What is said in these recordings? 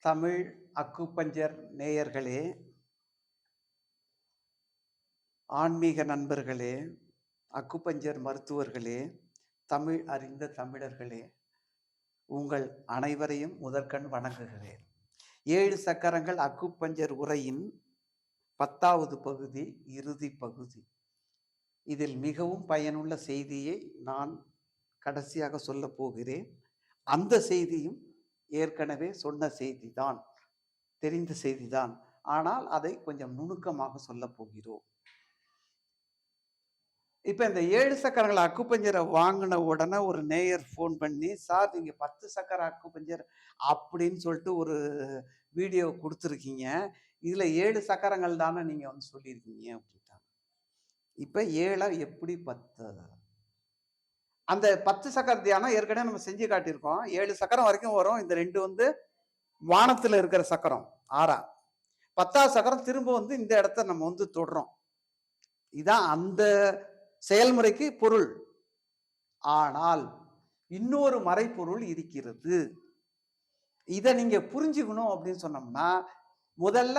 Tamil acupuncture நேயர்களே ஆன்மீக நண்பர்களே அக்குப்பஞ்சர் மருத்துவர்களே தமிழ் அறிந்த தமிழர்களே உங்கள் அனைவரையும் முதற்கண் வணங்குகிறேன். ஏழு சக்கரங்கள் அக்குப்பஞ்சர் உரையின் பத்தாவது பகுதி இறுதி பகுதி. இதில் மிகவும் பயனுள்ள செய்தியை நான் கடைசியாக சொல்லப் போகிறேன். அந்த செய்தியும் ஏற்கனவே சொன்ன செய்தி தான் தெரிந்த செய்தி தான் ஆனால் அதை கொஞ்சம் நுணுக்கமாக சொல்ல போகிறோம். இப்ப இந்த ஏழு சக்கரங்கள் அக்குப்பஞ்சரை வாங்கின உடனே ஒரு நேயர் ஃபோன் பண்ணி சார் நீங்க பத்து சக்கர அக்குப்பஞ்சர் அப்படின்னு சொல்லிட்டு ஒரு வீடியோ கொடுத்துருக்கீங்க. இதுல ஏழு சக்கரங்கள் தானே நீங்க வந்து சொல்லியிருக்கீங்க அப்படின்ட்டாங்க. இப்ப ஏழை எப்படி பத்து அந்த பத்து சக்கர தியானம் ஏற்கனவே நம்ம செஞ்சு காட்டியிருக்கோம். ஏழு சக்கரம் வரைக்கும் வரும். இந்த ரெண்டு வந்து வானத்தில் இருக்கிற சக்கரம் ஆறா. பத்தாவது சக்கரம் திரும்ப வந்து இந்த இடத்த நம்ம வந்து தொடுறோம். இதான் அந்த செயல்முறைக்கு பொருள். ஆனால் இன்னொரு மறைப்பொருள் இருக்கிறது. இதை நீங்க புரிஞ்சுக்கணும் அப்படின்னு சொன்னோம்னா முதல்ல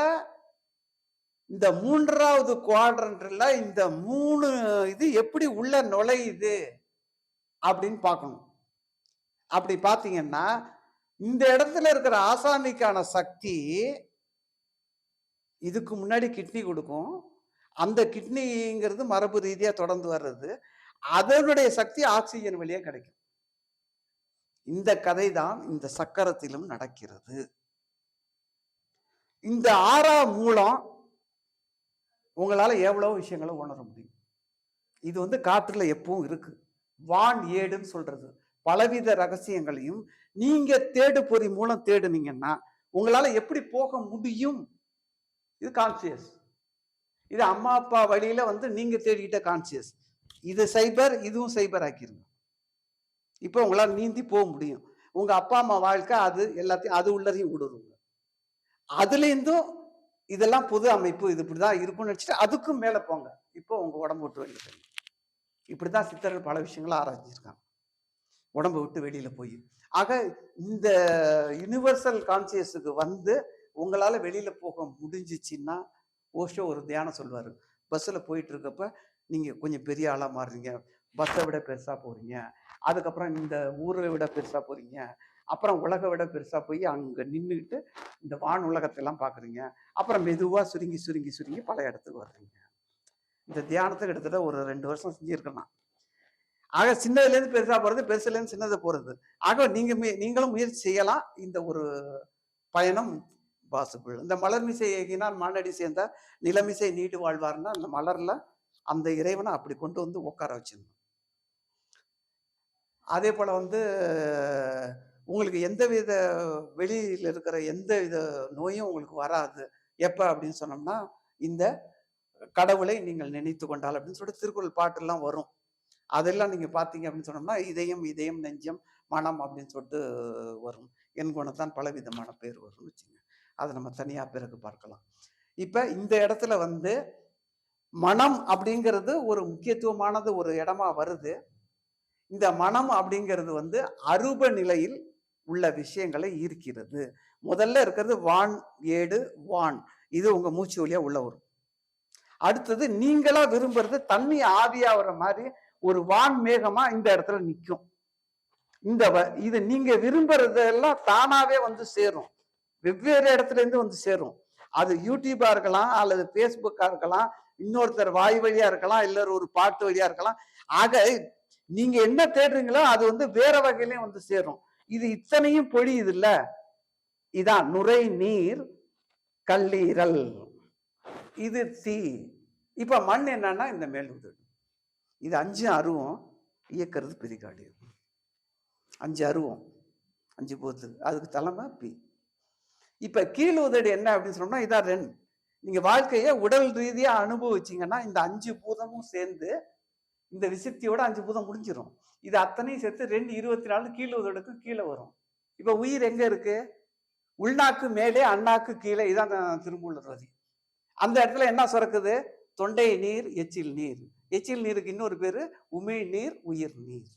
இந்த மூன்றாவது குவாட்ரண்ட்ல இந்த மூணு இது எப்படி உள்ள நுழையுது? அப்படின்னு பார்க்கணும். அப்படி பார்த்தீங்கன்னா இந்த இடத்துல இருக்கிற ஆசாமிக்கான சக்தி இதுக்கு முன்னாடி கிட்னி கொடுக்கும். அந்த கிட்னிங்கிறது மரபு ரீதியாக தொடர்ந்து வர்றது. அதனுடைய சக்தி ஆக்சிஜன் வழியாக கிடைக்கும். இந்த கதை தான் இந்த சக்கரத்திலும் நடக்கிறது. இந்த ஆறாம் மூலம் உங்களால் எவ்வளவு விஷயங்களை உணர முடியும். இது வந்து காற்றுல எப்பவும் இருக்குது வான் ஏடுன்னு சொல்றது. பலவித ரகசியங்களையும் நீங்க தேடு பொறி மூலம் தேடுனீங்கன்னா உங்களால எப்படி போக முடியும்? இது கான்சியஸ் இது அம்மா அப்பா வழியில வந்து நீங்க தேடிக்கிட்ட கான்சியஸ் இது சைபர் இதுவும் சைபர் ஆக்கிருங்க. இப்போ உங்களால் நீந்தி போக முடியும். உங்க அப்பா அம்மா வாழ்க்கை அது எல்லாத்தையும் அது உள்ளதையும் விடுறவங்க அதுலேருந்தும் இதெல்லாம் புது அமைப்பு இது இப்படிதான் இருக்கும்னு நினச்சிட்டு அதுக்கும் மேலே போங்க. இப்போ உங்க உடம்பு விட்டு வெளியில இப்படி தான் சித்தர்கள் பல விஷயங்களை ஆராய்ச்சிருக்காங்க. உடம்பை விட்டு வெளியில் போய். ஆக இந்த யுனிவர்சல் கான்சியஸுக்கு வந்து உங்களால் வெளியில் போக முடிஞ்சிச்சின்னா ஓஷோ ஒரு தியானம் சொல்லுவார். பஸ்ஸில் போயிட்டு இருக்கப்ப நீங்கள் கொஞ்சம் பெரிய ஆளாக மாறுறீங்க. பஸ்ஸை விட பெருசாக போகிறீங்க அதுக்கப்புறம் இந்த ஊரை விட பெருசாக போகிறீங்க அப்புறம் உலகை விட பெருசாக போய் அங்கே நின்றுக்கிட்டு இந்த வான் உலகத்தெல்லாம் பார்க்குறீங்க அப்புறம் மெதுவாக சுருங்கி சுருங்கி சுருங்கி பல இடத்துக்கு வர்றீங்க. இந்த தியானத்தை கிட்டத்தட்ட ஒரு ரெண்டு வருஷம் செஞ்சிருக்கலாம். ஆக சின்னதுலேருந்து பெருசாக போகிறது பெருசுலேருந்து சின்னது போகிறது ஆக நீங்கள் முய- நீங்களும் முயற்சி செய்யலாம். இந்த ஒரு பயணம் பாசிபிள் இந்த மலர் மிசை ஏகினால் மானடி சேர்ந்த நிலமிசை நீடு வாழ்வார்னா அந்த மலரில் அந்த இறைவனை அப்படி கொண்டு வந்து உட்கார வச்சிருந்தோம் அதே போல் வந்து உங்களுக்கு எந்த வித வெளியில் இருக்கிற எந்த வித நோயும் உங்களுக்கு வராது. எப்போ அப்படின்னு சொன்னோம்னா இந்த கடவுளை நீங்கள் நினைத்து கொண்டால் அப்படின்னு சொல்லிட்டு திருக்குறள் பாட்டெல்லாம் வரும். அதெல்லாம் நீங்கள் பார்த்தீங்க அப்படின்னு சொன்னோம்னா இதயம் இதயம் நெஞ்சம் மனம் அப்படின்னு சொல்லிட்டு வரும். என் குணத்தான் பலவிதமான பேர் வரும்னு வச்சுங்க. அதை நம்ம தனியாக பிறகு பார்க்கலாம். இப்போ இந்த இடத்துல வந்து மனம் அப்படிங்கிறது ஒரு முக்கியத்துவமானது ஒரு இடமா வருது. இந்த மனம் அப்படிங்கிறது வந்து அருப நிலையில் உள்ள விஷயங்களை ஈர்க்கிறது. முதல்ல இருக்கிறது வான் ஏடு வான். இது உங்கள் மூச்சு வழியாக உள்ள வரும். அடுத்தது நீங்களா விரும்புறது தண்ணி ஆவியாகிற மாதிரி ஒரு வான் மேகமா இந்த இடத்துல நிற்கும் இந்த வ- இது நீங்க விரும்புறதெல்லாம் தானாவே வந்து சேரும். வெவ்வேறு இடத்துல இருந்து வந்து சேரும். அது யூடியூபா இருக்கலாம் அல்லது பேஸ்புக்கா இருக்கலாம் இன்னொருத்தர் வாய் வழியா இருக்கலாம் இல்லை ஒரு பாட்டு வழியா இருக்கலாம். ஆக நீங்க என்ன தேடுறீங்களோ அது வந்து வேற வகையிலையும் வந்து சேரும். இது இத்தனையும் பொழியுது இல்ல இதான் நுரை நீர் கல்லீரல். இது தீ. இப்போ மண் என்னன்னா இந்த மேல் உதடு இது அஞ்சு அருவம் இயக்கிறது பெரிகாடி. அஞ்சு அருவம். அஞ்சு போத்து. அதுக்கு தலைமை பி. இப்போ கீழ் உதடு என்ன அப்படின்னு சொன்னோம்னா இதான் ரென் நீங்கள் வாழ்க்கையை உடல் ரீதியாக அனுபவிச்சீங்கன்னா இந்த அஞ்சு பூதமும் சேர்ந்து இந்த விசித்தியோட அஞ்சு பூதம் முடிஞ்சிடும் இது அத்தனையும் சேர்த்து ரெண்டு இருபத்தி நாலு கீழ் உதடுக்கு கீழே வரும். இப்போ உயிர் எங்கே இருக்குது உள்நாக்கு மேலே அண்ணாக்கு கீழே. இதான் திருமூலர் வரி. அந்த இடத்துல என்ன சுரக்குது? தொண்டை நீர் எச்சில் நீர். எச்சில் நீருக்கு இன்னொரு பேரு உமிழ் நீர் உயிர் நீர்.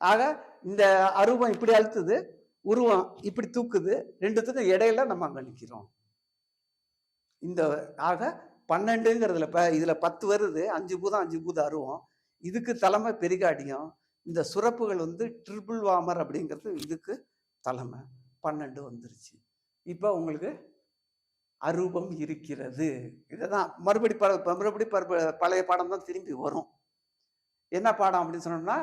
ஆக இந்த அருவம் இப்படி அழுத்துது உருவம் இப்படி தூக்குது ரெண்டுத்துக்கும் இடையில நம்ம அங்கே நிற்கிறோம் இந்த ஆக பன்னெண்டுங்கிறதுல ப இதுல பத்து வருது அஞ்சு பூதம் அஞ்சு பூதம் அருவம் இதுக்கு தலைமை பெரிகாடியும் இந்த சுரப்புகள் வந்து ட்ரிபிள் வாமர் அப்படிங்கிறது இதுக்கு தலைமை. பன்னெண்டு வந்துருச்சு. இப்போ உங்களுக்கு அரூபம் இருக்கிறது. இதுதான். மறுபடி ப மறுபடி பழைய பாடம் தான் திரும்பி வரும். என்ன பாடம் அப்படின்னு சொன்னோம்னா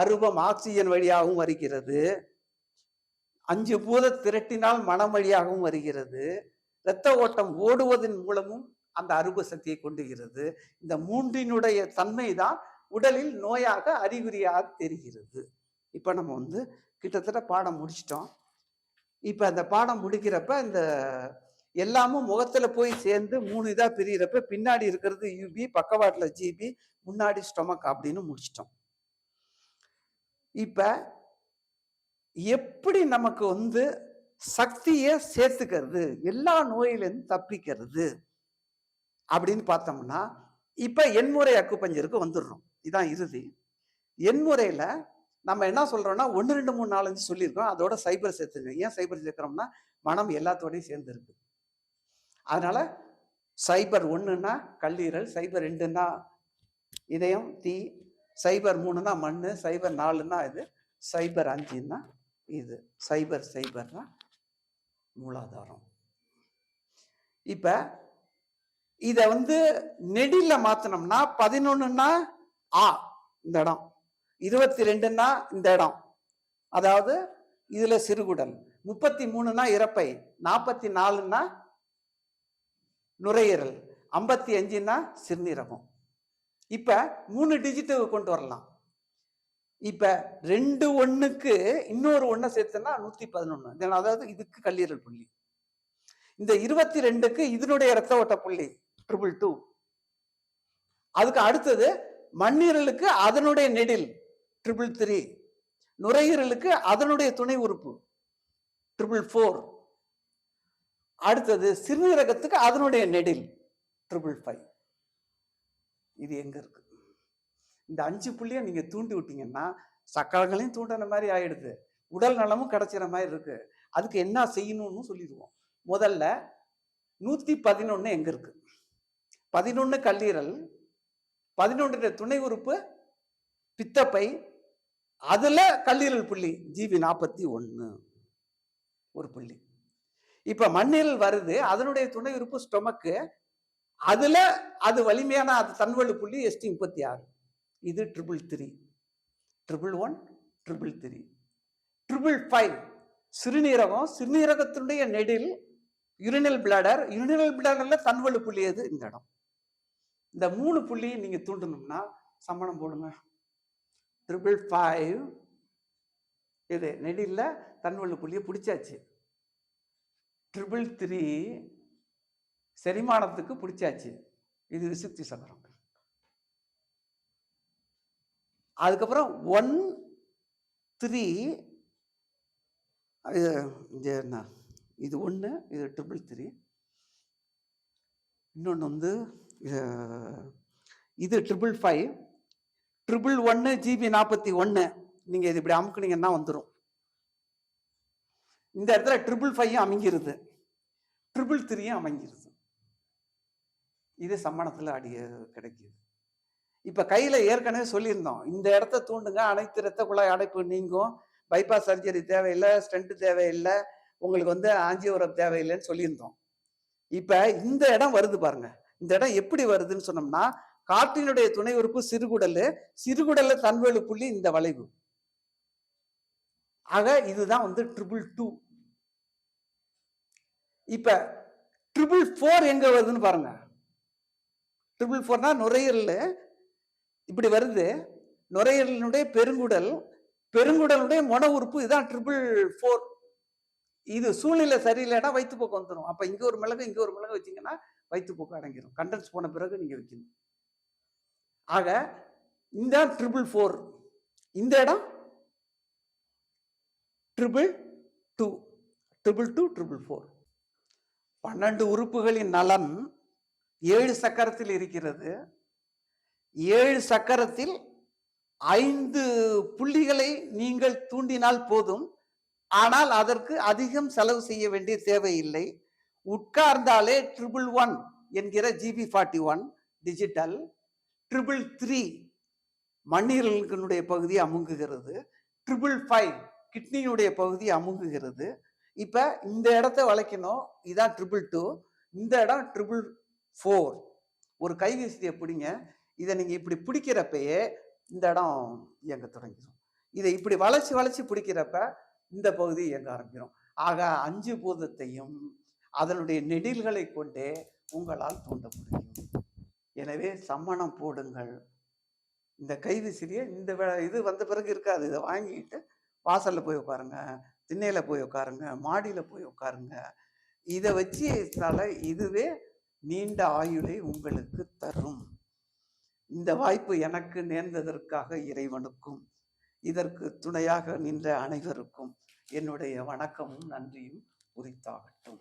அரூபம் ஆக்சிஜன் வழியாகவும் வருகிறது. அஞ்சு பூத திரட்டினால் மனம் வழியாகவும் வருகிறது. இரத்த ஓட்டம் ஓடுவதன் மூலமும் அந்த அருப சக்தியை கொண்டுகிறது இந்த மூன்றினுடைய தன்மை தான் உடலில் நோயாக அறிகுறியாக தெரிகிறது. இப்போ நம்ம வந்து கிட்டத்தட்ட பாடம் முடிச்சிட்டோம். இப்போ அந்த பாடம் முடிக்கிறப்ப இந்த எல்லாமும் முகத்துல போய் சேர்ந்து மூணு இதா பிரியறப்ப பின்னாடி இருக்கிறது யூபி பக்கவாட்டுல ஜிபி முன்னாடி ஸ்டொமக் அப்படின்னு முடிச்சிட்டோம். இப்ப எப்படி நமக்கு வந்து சக்தியை சேர்த்துக்கிறது எல்லா நோயிலிருந்து தப்பிக்கிறது அப்படின்னு பார்த்தோம்னா இப்ப எண்முறை அக்குப்பஞ்சருக்கு வந்துடுறோம். இதான் இறுதி. எண்முறையில நம்ம என்ன சொல்றோம்னா ஒன்று ரெண்டு மூணு நாலஞ்சு சொல்லியிருக்கோம். அதோட சைபர் சேர்த்துங்க ஏன் சைபர் சேர்க்கிறோம்னா மனம் எல்லாத்தோடையும் சேர்ந்துருக்கு. அதனால சைபர் ஒன்றுனா கல்லீரல் சைபர் ரெண்டுன்னா இதயம் தீ சைபர் மூணுனா மண் சைபர் நாலுன்னா இது சைபர் அஞ்சுன்னா இது சைபர் சைபர்னா மூலாதாரம். இப்போ இதை வந்து நெடில மாற்றினோம்னா பதினொன்றுன்னா ஆ இந்த இடம். இருபத்தி ரெண்டுன்னா இந்த இடம். அதாவது இதில் சிறுகுடல். முப்பத்தி மூணுனா இறப்பை. நாற்பத்தி நாலுன்னா நுரையீரல். ஐம்பத்தி அஞ்சுன்னா சிறுநீரகம். இப்போ மூணு டிஜிட்டு கொண்டு வரலாம். இப்போ ரெண்டு ஒன்றுக்கு இன்னொரு ஒன்றை சேர்த்தோம்னா நூற்றி பதினொன்று அதாவது இதுக்கு கல்லீரல் புள்ளி. இந்த இருபத்தி ரெண்டுக்கு இதனுடைய இரத்த ஓட்ட புள்ளி ட்ரிபிள் டூ அதுக்கு அடுத்தது மண்ணீரலுக்கு அதனுடைய நெடில் ட்ரிபிள் த்ரீ நுரையீரலுக்கு அதனுடைய துணை உறுப்பு ட்ரிபிள் ஃபோர் அடுத்தது சிறுநீரகத்துக்கு அதனுடைய நெடில் ட்ரிபிள் ஃபைவ் இது எங்க இருக்கு? இந்த அஞ்சு புள்ளியை நீங்க தூண்டி விட்டீங்கன்னா சக்கரங்களையும் தூண்டின மாதிரி ஆயிடுது. உடல் நலமும் கிடைச்சிற மாதிரி இருக்கு. அதுக்கு என்ன செய்யணும்னு சொல்லிடுவோம். முதல்ல நூத்தி பதினொன்னு எங்க இருக்கு? பதினொன்னு கல்லீரல் பதினொன்று துணை உறுப்பு பித்தப்பை அதுல கல்லீரல் புள்ளி ஜிபி நாற்பத்தி ஒன்று ஒரு புள்ளி. இப்ப மண்ணீரல் வருது அதனுடைய துணை உறுப்பு ஸ்டொமக்கு அதுல அது வலிமையான அது தன்வலு புள்ளி எஸ்டி முப்பத்தி ஆறு. இது triple three triple one triple three triple five சிறுநீரகம். சிறுநீரகத்தினுடைய நெடில் யூரினல் பிளாடர் யூரினல் பிளாடர்ல தன்வழு புள்ளி எது? இந்த இடம். இந்த மூணு புள்ளி நீங்க தூண்டணும்னா சம்மணம் போடுங்க. ட்ரிபிள் ஃபைவ் இது நெடில்ல தன்வலு புள்ளியை பிடிச்சாச்சு. ட்ரிபிள் த்ரீ செரிமானத்துக்கு பிடிச்சாச்சு. இது விசுக்தி சக்கரம். அதுக்கப்புறம் ஒன் த்ரீ இது என்ன? இது ஒன்று இது ட்ரிபிள் த்ரீ இன்னொன்று வந்து இது ட்ரிபிள் ஃபைவ் ட்ரிபிள் ஒன்று ஜிபி நாற்பத்தி ஒன்று நீங்கள் இது இப்படி அமுக்குனீங்கன்னா வந்துடும் இந்த இடத்துல ட்ரிபிள் ஃபைவும் அமைங்கிறது ட்ரிபிள் த்ரீயும் அமைஞ்சிருது? இது சம்மணத்தில் அடிய கிடைக்கிது. இப்போ கையில் ஏற்கனவே சொல்லியிருந்தோம் இந்த இடத்த தூண்டுங்க அனைத்து இரத்த குழாய் அடைப்பு நீங்கும் பைபாஸ் சர்ஜரி தேவையில்லை ஸ்டென்ட் தேவையில்லை உங்களுக்கு வந்து ஆஞ்சியோரம் தேவையில்லைன்னு சொல்லியிருந்தோம். இப்போ இந்த இடம் வருது பாருங்க. இந்த இடம் எப்படி வருதுன்னு சொன்னோம்னா காற்றினுடைய துணை உறுப்பு சிறுகுடல் சிறுகுடல்ல தன்வேலு புள்ளி இந்த வளைவு. ஆக இதுதான் வந்து ட்ரிபிள் டூ. இப்ப ட்ரிபிள் ஃபோர் எங்க வருதுன்னு பாருங்க. ட்ரிபிள் ஃபோர்னா நுரையீரல். இப்படி வருது. நுரையீரலினுடைய பெருங்குடல் பெருங்குடலுடைய மொன உறுப்பு இதுதான் ட்ரிபிள் ஃபோர் இது சூழ்நிலை சரியில்லைன்னா வயிற்றுப்போக்கு வந்துடும் அப்ப இங்க ஒரு மிளகு இங்க ஒரு மிளகு வச்சீங்கன்னா வயிற்றுப்போக்கு அடங்கிடும் கண்டன்ஸ் போன பிறகு நீங்க வைக்கணும். ஆக இந்த ட்ரிபிள் ஃபோர் இந்த இடம் triple two triple two triple four பன்னெண்டு உறுப்புகளின் நலன் ஏழு சக்கரத்தில் இருக்கிறது. ஏழு சக்கரத்தில் ஐந்து புள்ளிகளை நீங்கள் தூண்டினால் போதும். ஆனால் அதற்கு அதிகம் செலவு செய்ய வேண்டிய தேவையில்லை. உட்கார்ந்தாலே ட்ரிபிள் ஒன் என்கிற GB forty one digital triple three மண்ணீரல்களுடைய பகுதி அமுங்குகிறது. ட்ரிபிள் ஃபைவ் கிட்னியுடைய பகுதி அமுங்குகிறது. இப்ப இந்த இடத்த வளைக்கணும். இதான் ட்ரிபிள் டூ இந்த இடம் ட்ரிபிள் ஃபோர் ஒரு கைவிசிறியை பிடிங்க. இதை நீங்க இப்படி பிடிக்கிறப்பயே இந்த இடம் இயங்க தொடங்கிடும் இதை இப்படி வளைச்சு வளைச்சு பிடிக்கிறப்ப இந்த பகுதி இயங்க ஆரம்பிக்கும் ஆக அஞ்சு பூதத்தையும் அதனுடைய நெடில்களை கொண்டே உங்களால் தூண்ட முடியும். எனவே சம்மணம் போடுங்கள். இந்த கைவிசிறியை இந்த இது வந்த பிறகு இருக்காது. இதை வாங்கிட்டு வாசலில் போய் உட்காருங்க. திண்ணையில் போய் உட்காருங்க மாடியில் போய் உட்காருங்க. இதை வச்சு தலை இதுவே நீண்ட ஆயுளை உங்களுக்கு தரும். இந்த வாய்ப்பு எனக்கு நேர்ந்ததற்காக இறைவனுக்கும் இதற்கு துணையாக நின்ற அனைவருக்கும் என்னுடைய வணக்கமும் நன்றியும். உரித்தாகட்டும்.